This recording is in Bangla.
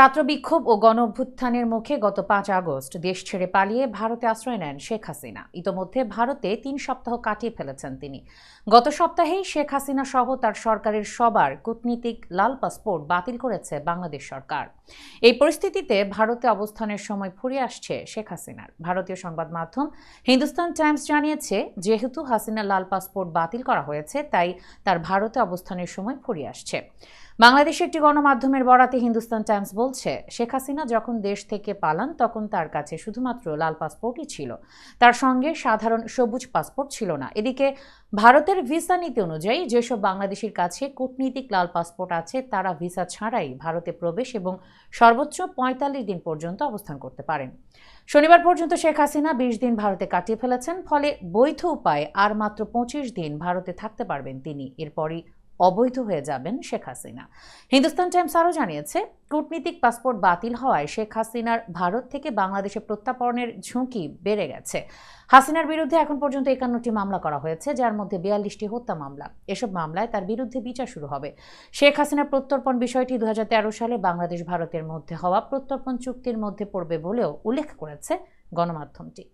ছাত্র বিক্ষোভ ও গণ অভ্যুত্থানের মুখে গত পাঁচ আগস্ট দেশ ছেড়ে পালিয়ে ভারতে আশ্রয় নেন শেখ হাসিনা। ইতোমধ্যে ভারতে তিন সপ্তাহ কাটিয়ে ফেলেছেন তিনি। গত সপ্তাহেই শেখ হাসিনা সহ তার সরকারের সবার কূটনীতিক লাল পাসপোর্ট বাতিল করেছে বাংলাদেশ সরকার। এই পরিস্থিতিতে ভারতে অবস্থানের সময় ফুরিয়ে আসছে শেখ হাসিনার। ভারতীয় সংবাদ মাধ্যম হিন্দুস্তান টাইমস জানিয়েছে, যেহেতু হাসিনা লাল পাসপোর্ট বাতিল করা হয়েছে, তাই তার ভারতে অবস্থানের সময় ফুরিয়ে আসছে। বাংলাদেশে একটি গণমাধ্যমের বরাতে হিন্দুস্তান টাইমস বলছে, শেখ হাসিনা যখন দেশ থেকে পালান, তখন তার কাছে শুধুমাত্র লাল পাসপোর্টই ছিল। তার সঙ্গে সাধারণ সবুজ পাসপোর্ট ছিল না। এদিকে ভারতের ভিসা নীতি অনুযায়ী যেসব বাংলাদেশির কাছে কূটনীতিক লাল পাসপোর্ট আছে, তারা ভিসা ছাড়াই ভারতে প্রবেশ এবং সর্বোচ্চ পঁয়তাল্লিশ দিন পর্যন্ত অবস্থান করতে পারেন। শনিবার পর্যন্ত শেখ হাসিনা বিশ দিন ভারতে কাটিয়ে ফেলেছেন, ফলে বৈধ উপায়ে আর মাত্র পঁচিশ দিন ভারতে থাকতে পারবেন তিনি। এরপরই অবৈধ হয়ে যাবেন শেখ হাসিনা। হিন্দুস্তান টাইমস আরও জানিয়েছে, কূটনীতিক পাসপোর্ট বাতিল হওয়ায় শেখ হাসিনার ভারত থেকে বাংলাদেশে প্রত্যাপনের ঝুঁকি বেড়ে গেছে। হাসিনার বিরুদ্ধে এখন পর্যন্ত একান্নটি মামলা করা হয়েছে, যার মধ্যে বিয়াল্লিশটি হত্যা মামলা। এসব মামলায় তার বিরুদ্ধে বিচার শুরু হবে। শেখ হাসিনার প্রত্যর্পণ বিষয়টি দু হাজার তেরো সালে বাংলাদেশ ভারতের মধ্যে হওয়া প্রত্যর্পণ চুক্তির মধ্যে পড়বে বলেও উল্লেখ করেছে গণমাধ্যমটি।